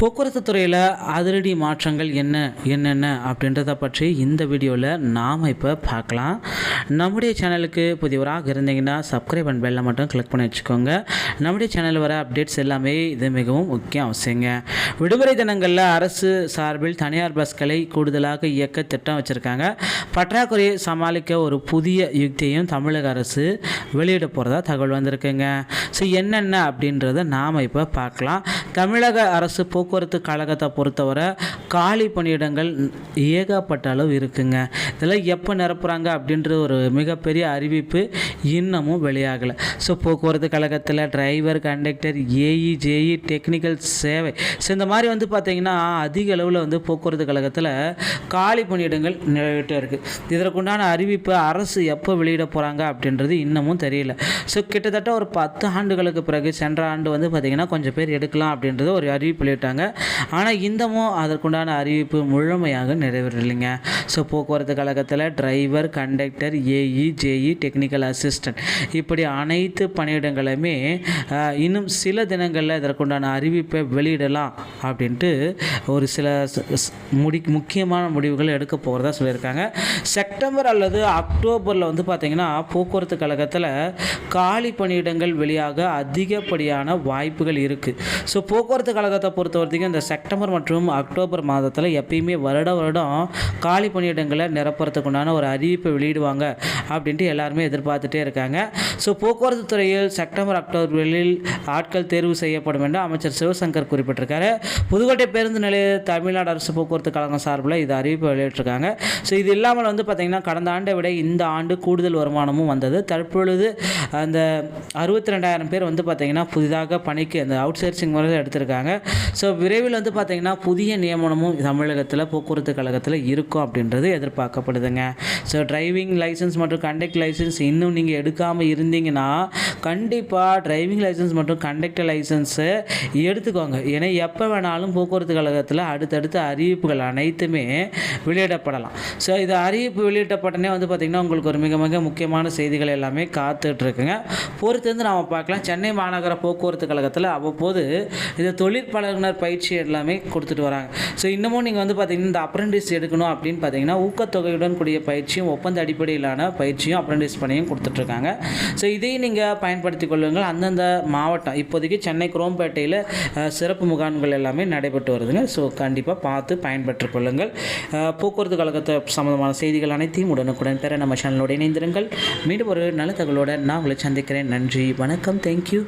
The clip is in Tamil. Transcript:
போக்குவரத்து துறையில் அதிரடி மாற்றங்கள் என்ன என்னென்ன அப்படின்றத பற்றி இந்த வீடியோவில் நாம் இப்போ பார்க்கலாம். நம்முடைய சேனலுக்கு புதியவராக இருந்தீங்கன்னா சப்ஸ்கிரைப் அண்ட் பெல்லை மட்டும் கிளிக் பண்ணி வச்சுக்கோங்க. நம்முடைய சேனலில் வர அப்டேட்ஸ் எல்லாமே இது மிகவும் முக்கிய அவசியங்க விடுமுறை தினங்களில் அரசு சார்பில் தனியார் பஸ்களை கூடுதலாக இயக்க திட்டம் வச்சுருக்காங்க. பற்றாக்குறையை சமாளிக்க ஒரு புதிய யுக்தியையும் தமிழக அரசு வெளியிட போகிறதா தகவல் வந்திருக்குங்க. ஸோ என்னென்ன அப்படின்றத நாம் இப்போ பார்க்கலாம். தமிழக அரசு போக்கு போக்குவரத்து கழகத்தை பொறுத்தவரை காலி பணியிடங்கள் ஏகப்பட்ட அளவு இருக்குங்க. இதெல்லாம் எப்போ நிரப்புகிறாங்க அப்படின்ற ஒரு மிகப்பெரிய அறிவிப்பு இன்னமும் வெளியாகலை. ஸோ போக்குவரத்து கழகத்தில் driver conductor AE JE technical சேவை. ஸோ இந்த மாதிரி வந்து பார்த்திங்கன்னா அதிக அளவில் வந்து போக்குவரத்து கழகத்தில் காலி பணியிடங்கள் நிறைவேற்ற இருக்குது இதற்குண்டான அறிவிப்பு அரசு எப்போ வெளியிட போகிறாங்க அப்படின்றது இன்னமும் தெரியல. ஸோ கிட்டத்தட்ட ஒரு பத்து ஆண்டுகளுக்கு பிறகு சென்ற ஆண்டு வந்து பார்த்திங்கன்னா கொஞ்சம் பேர் எடுக்கலாம் அப்படின்றது ஒரு அறிவிப்பு வெளியிட்டாங்க. ஆனால் இந்தமும் அதற்குண்டான அறிவிப்பு முழுமையாக நிறைவேறலைங்க. ஸோ போக்குவரத்து கழகத்தில் driver conductor AE JE technical assistant இப்படி அனைத்து பணியிடங்களுமே இன்னும் சில தினங்களில் இதற்குண்டான அறிவிப்பை வெளியிடலாம் அப்படின்ட்டு ஒரு சில முடி முக்கியமான முடிவுகள் எடுக்க போகிறதா சொல்லியிருக்காங்க. செப்டம்பர் அல்லது அக்டோபரில் வந்து பார்த்திங்கன்னா போக்குவரத்து கழகத்தில் காலி பணியிடங்கள் வெளியாக அதிகப்படியான வாய்ப்புகள் இருக்குது ஸோ போக்குவரத்து கழகத்தை பொறுத்த வரைக்கும் இந்த செப்டம்பர் மற்றும் அக்டோபர் மாதத்தில் எப்பயுமே வருட வருடம் காலி பணியிடங்களை நிரப்புறதுக்குண்டான ஒரு அறிவிப்பை வெளியிடுவாங்க அப்படின்ட்டு எல்லாருமே எதிர்பார்த்துட்டே இருக்காங்க. ஸோ போக்குவரத்து துறையில் செப்டம்பர் அக்டோபரில் ஆட்கள் தேர்வு செய்யப்படும் என்று அமைச்சர் சிவசங்கர் குறிப்பிட்டிருக்காரு. புதுக்கோட்டை பேருந்து நிலைய தமிழ்நாடு அரசு போக்குவரத்து கழகம் சார்பில் இது அறிவிப்பு வெளியிட்டிருக்காங்க. ஸோ இது இல்லாமல் வந்து பார்த்திங்கன்னா கடந்த ஆண்டை விட இந்த ஆண்டு கூடுதல் வருமானமும் வந்தது. தற்பொழுது அந்த அறுபத்தி ரெண்டாயிரம் பேர் வந்து பார்த்திங்கன்னா புதிதாக பணிக்கு அந்த அவுட் சோர்சிங் முறையில் எடுத்திருக்காங்க. ஸோ விரைவில் வந்து பார்த்திங்கன்னா புதிய நியமனமும் தமிழகத்தில் போக்குவரத்து கழகத்தில் இருக்கும் அப்படின்னு அப்படின்றது எதிர்பார்க்கப்படுதுங்க. ஸோ டிரைவிங் லைசன்ஸ் மற்றும் கண்டக்ட் லைசன்ஸ் இன்னும் நீங்கள் எடுக்காமல் இருந்தீங்கன்னா கண்டிப்பாக டிரைவிங் லைசன்ஸ் மற்றும் கண்டக்டர் லைசன்ஸு எடுத்துக்கோங்க. ஏன்னா எப்போ வேணாலும் போக்குவரத்து கழகத்தில் அடுத்தடுத்த அறிவிப்புகள் அனைத்துமே வெளியிடப்படலாம். ஸோ இது அறிவிப்பு வெளியிட்டப்பட்டனே வந்து பார்த்திங்கன்னா உங்களுக்கு ஒரு மிக மிக முக்கியமான செய்திகள் எல்லாமே காத்துட்ருக்குங்க. பொறுத்திருந்து நாம் பார்க்கலாம். சென்னை மாநகர போக்குவரத்து கழகத்தில் அவ்வப்போது இந்த தொழிற்பழகுனர் பயிற்சி எல்லாமே கொடுத்துட்டு வராங்க. ஸோ இன்னமும் நீங்கள் வந்து பார்த்தீங்கன்னா இந்த அப்ரெண்டிஸ் எடுக்கணும் அப்படின்னு பார்த்தீங்கன்னா பார்த்தீங்கன்னா ஊக்கத்தொகையுடன் கூடிய பயிற்சியும் ஒப்பந்த அடிப்படையிலான பயிற்சியும் அப்ரெண்டிஸ் பணியும் கொடுத்துட்ருக்காங்க. ஸோ இதையும் நீங்கள் பயன்படுத்திக் கொள்ளுங்கள். அந்தந்த மாவட்டம் இப்போதைக்கு சென்னை குரோம்பேட்டையில் சிறப்பு முகாம்கள் எல்லாமே நடைபெற்று வருதுங்க. ஸோ கண்டிப்பாக பார்த்து பயன்பெற்றுக் கொள்ளுங்கள். போக்குவரத்து கழகத்தை சம்மந்தமான செய்திகள் அனைத்தையும் உடனுக்குடன் பெற நம்ம சேனலோடு இணைந்திருங்கள். மீண்டும் ஒரு நல்ல தகவலோடு நான் உங்களை சந்திக்கிறேன். நன்றி வணக்கம். தேங்க்யூ